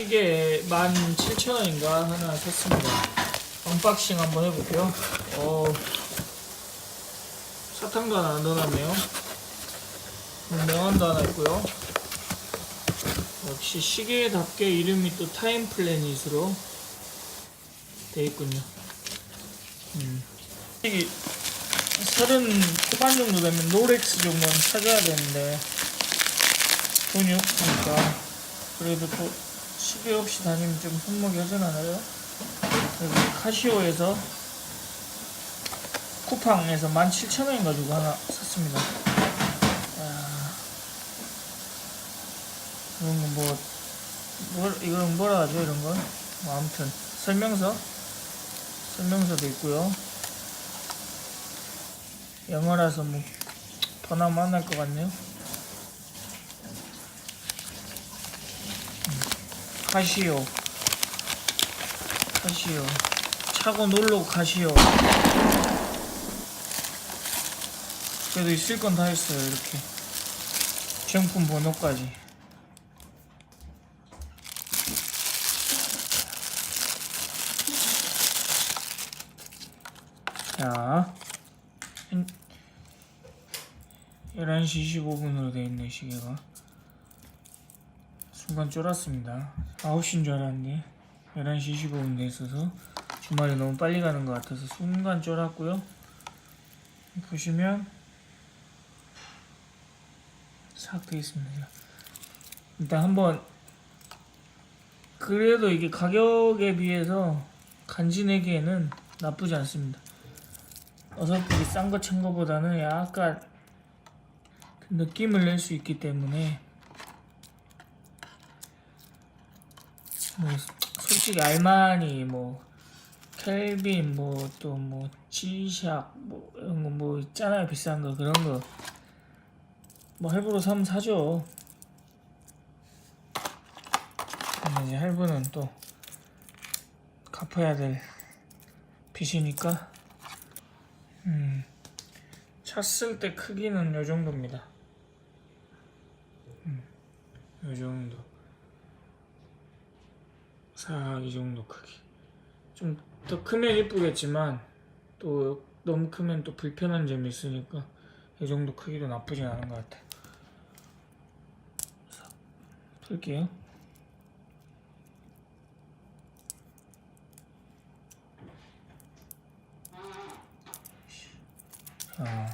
이게 17,000원인가 하나 샀습니다. 언박싱 한번 해볼게요. 어, 사탕도 하나 넣어놨네요. 명함도 하나 있고요. 역시 시계답게 이름이 또 타임 플래닛으로 돼 있군요. 음. 서른 초반 정도 되면 롤렉스 정도는 찾아야 되는데 돈이 없으니까 그래도 또 시계 없이 다니면 좀 손목이 허전하나요? 그리고 카시오에서 쿠팡에서 17,000원 가지고 하나 샀습니다. 아, 이런 거 뭐, 뭐, 이건 뭐라 하죠, 이런 건? 뭐, 아무튼, 설명서? 설명서도 있고요 영어라서 뭐, 번하면 안할것 같네요. 가시오. 가시오. 차고 놀러 가시오. 그래도 있을 건 다 했어요, 이렇게. 정품 번호까지. 자, 11시 25분으로 되어 있네, 시계가. 순간 쫄았습니다. 9시인 줄 알았는데 11시 25분 돼 있어서 주말이 너무 빨리 가는 것 같아서 순간 쫄았고요. 보시면 싹돼 있습니다. 일단 한번 그래도 이게 가격에 비해서 간지내기에는 나쁘지 않습니다. 어설프게 싼거친 거보다는 약간 그 느낌을 낼 수 있기 때문에 뭐 솔직히 알마니 뭐 켈빈 뭐 또 뭐 지샥 뭐 이런 거 뭐 있잖아요 비싼 거 그런 거 뭐 할부로 사면 사죠. 근데 이제 할부는 또 갚아야 될 빚이니까 음 찼을 때 크기는 요 정도입니다. 음, 요 정도. 싹 이 정도 크기. 좀 더 크면 이쁘겠지만 또 너무 크면 또 불편한 점이 있으니까 이 정도 크기도 나쁘진 않은 것 같아요. 싹 풀게요. 자,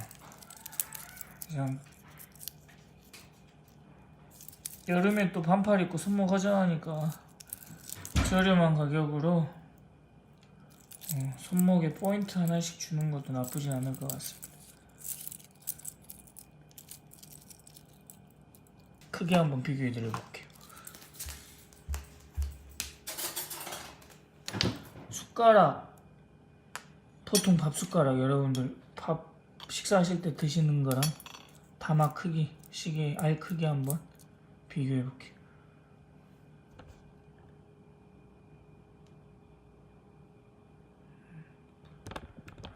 그냥 여름에 또 반팔 입고 손목 허전하니까 저렴한 가격으로 어, 손목에 포인트 하나씩 주는 것도 나쁘진 않을 것 같습니다. 크게 한번 비교해 드려 볼게요. 숟가락 보통 밥 숟가락 여러분들 밥 식사하실 때 드시는 거랑 다마 크기 시계 알 크기 한번 비교해 볼게요.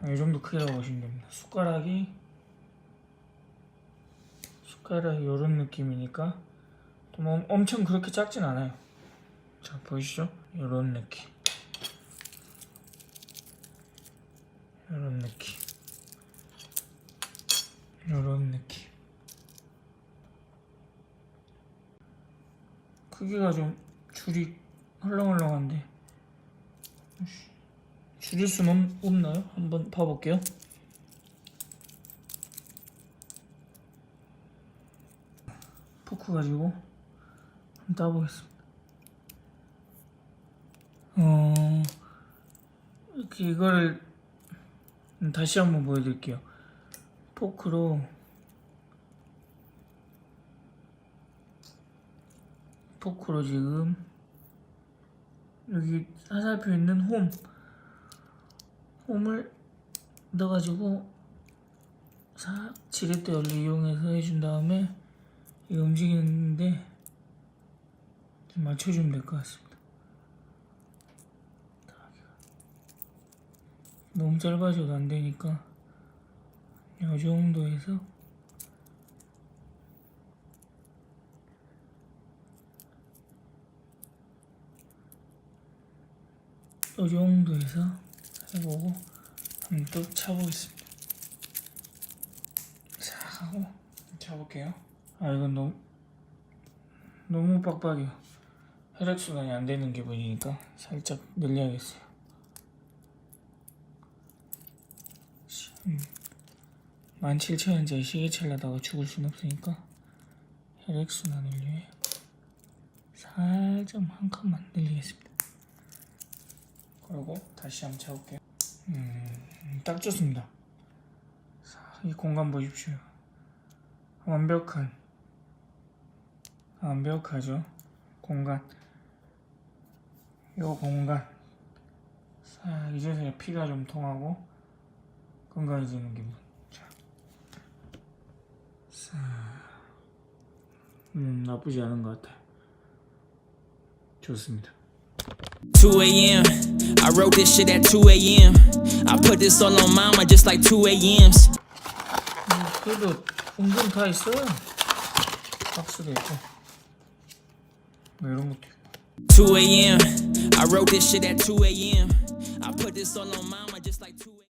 이 정도 크기라고 보시면 됩니다. 숟가락이 숟가락이 이런 느낌이니까 또뭐 엄청 그렇게 작진 않아요. 자 보이시죠? 이런 느낌. 이런 느낌. 이런 느낌. 크기가 좀 줄이 헐렁헐렁한데 줄일 없, 없나요? 한번 봐볼게요. 포크 가지고 한번 따보겠습니다. 어, 이렇게 이걸 다시 한번 보여드릴게요. 포크로 포크로 지금 여기 화살표 있는 홈 홈을 넣어가지고 사 지렛대 원래 이용해서 해준 다음에 이거 움직이는데 좀 맞춰주면 될 것 같습니다. 너무 짧아져도 안 되니까 요정도에서 요정도에서 해보고 한번 또 차보겠습니다. 자 하고 차볼게요. 아 이건 너무 너무 빡빡해요. 혈액 순환이 안 되는 기분이니까 살짝 늘려야겠어요. 음, 17,000원짜리 시계차를 하다가 죽을 순 없으니까 혈액 순환을 위해 살짝 한 칸만 늘리겠습니다. 그리고 다시 한번 차볼게요. 음, 딱 좋습니다. 자, 이 공간 보십시오. 완벽한, 완벽하죠. 공간. 요 공간. 자, 이제서야 피가 좀 통하고 건강해지는 기분. 자, 자, 음, 나쁘지 않은 것 같아요. 좋습니다. 2 a.m. I wrote this shit at 2 a.m. I put this all on mama just like 2 a.m.s. 음, 그래도 은근 다 있어요. 박스도 있고 뭐 이런 것도 있고 2 a.m. I wrote this shit at 2 a.m. I put this all on mama just like